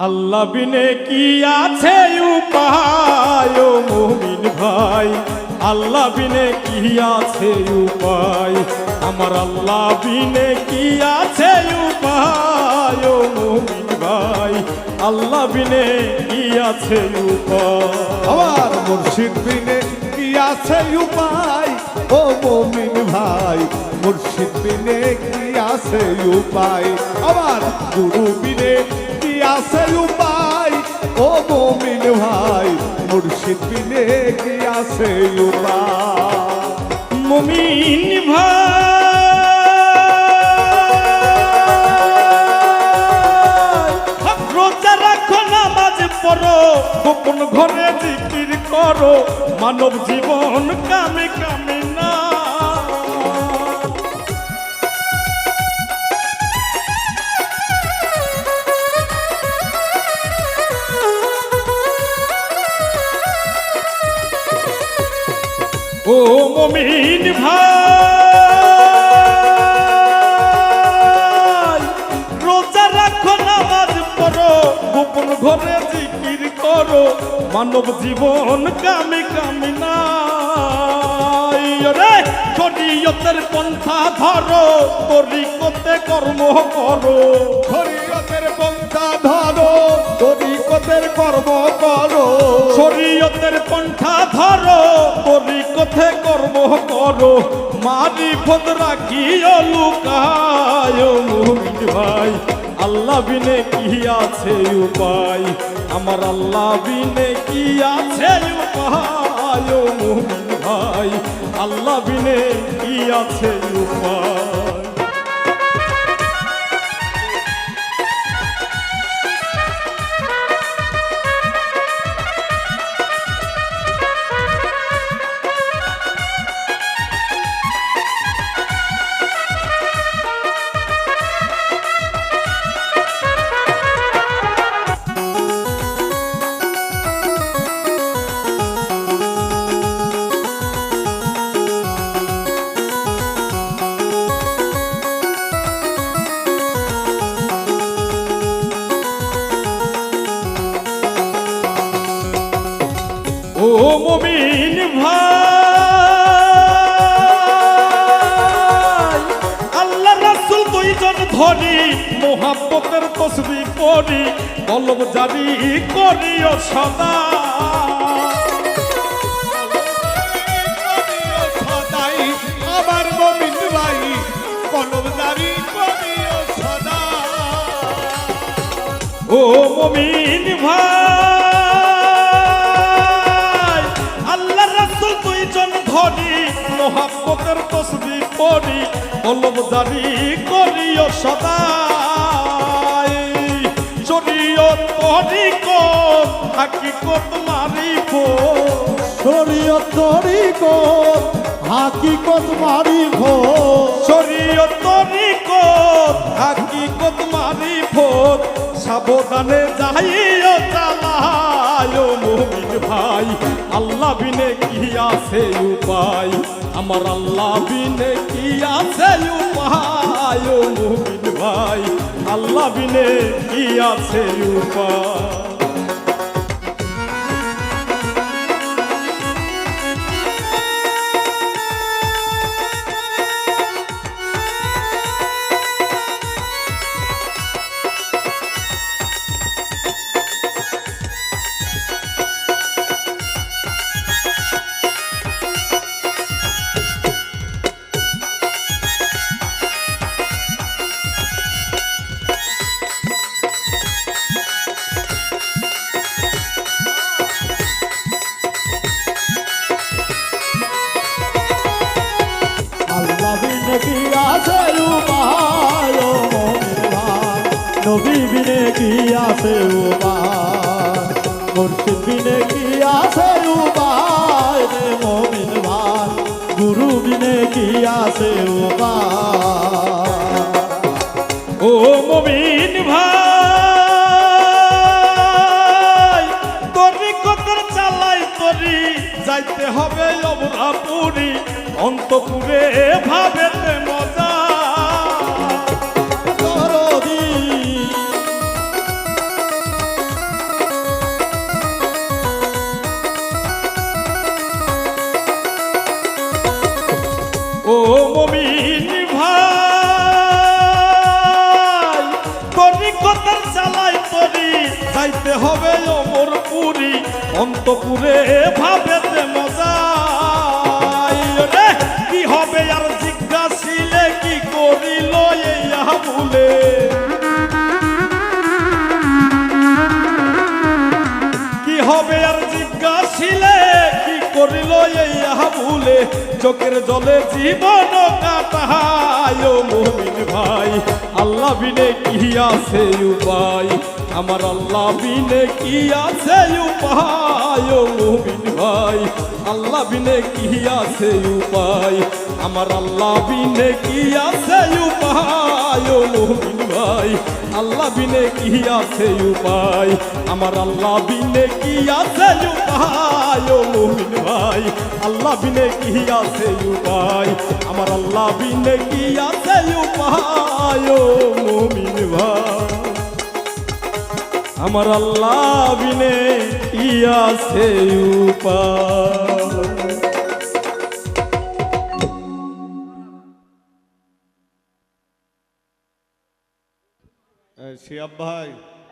আল্লাহ বিনে কি আছে উপায় মুমিন ভাই? আল্লাহ বিনে কি আছে উপায়? আমার আল্লাহ বিনে কি আছে উপায় মুমিন ভাই? আল্লাহ বিনে কি আছে উপায়? আমার মুর্শিদ বিনে কি আছে উপায়, ও মমিন ভাই? মুর্শিদ বিনে কি আছে উপায়? আমার গুরু বিনে আছে উপায়, ও মমিন ভাই, মুর্শিদ বিনে কি আছে উপায়? ভাই গোপন ঘরে জিকির করো, মানব জীবন কামে কামে ও মমিন ভাই, রোজা রাখো, নামাজ পড়ো, গোপন ঘরে জিকির করো, মানব জীবন কামে কামে নাই। রে পন্থা ধরো, তরিকতে কর্ম করো করো মারি ফদ রাখিও লুকায় মুমিন ভাই। আল্লাহ বিনে কি আছে উপায়? আমার আল্লাহ বিনে কি আছে উপায় মুমিন ভাই। আল্লাহ বিনে কি আছে উপায়? মমিন ভাই। আল্লাহ রাসূল দুইজন ধরি মোহাব্বতের তসবি পড়ি, কলব জারি করিও সদা। করিও সদা। ও মমিন ভাই। কলব জারি করিও সদাই। শরীয়ত তরিকত হাকিকত মারিব শরীয়ত তরিকত হাকিকত মারিব শরীয়ত তরিকত হাকিকত মারিফত সাবধানে যাইও চালায় মুমিন ভাই, আল্লাহ বিনে কি আছে উপায়? আমার আল্লাহ বিনে কি আছে উপায় আল্লাহ বিনে কি আছে উপায়? নবী বিনে কি আছে উপায় মুর্শিদ বিনে কি আছে উপায় রে মমিন ভাই, গুরু বিনে কি আছে উপায় ও মমিন ভাই, তরি কতর চালাই যাইতে হবে অবরাপুরি অন্তপুরে ভাবেতে মজা যাইতে হবে অমর পুরী। অন্তপুরে ভাবেতে মজা। কি হবে আর জিজ্ঞাসিলে কি করিল এই বলে কি হবে আর জিজ্ঞাসিলে কি করিল এই ভুলে চোখের জলে জীবন কাটায় মুমিন ভাই। আল্লাহ বিনে কি আছে উপায়? আমার আল্লাহ বিনে কি আছে উপায়, ও মুমিন ভাই? আল্লাহ বিনে কি আছে উপায়? আমার আল্লাহ বিনে কি আছে উপায়, ও মুমিন ভাই? আল্লাহ বিনে কি আছে উপায়? আমার আল্লাহ বিনে কি আছে উপায়, ও মুমিন ভাই? আল্লাহ বিনে কি আছে উপায়? আমার আল্লাহ বিনে কি আছে উপায় মুমিন ভাই আমার আল্লাহ বিনে ইয়াছে উপায়। শিয়াব ভাই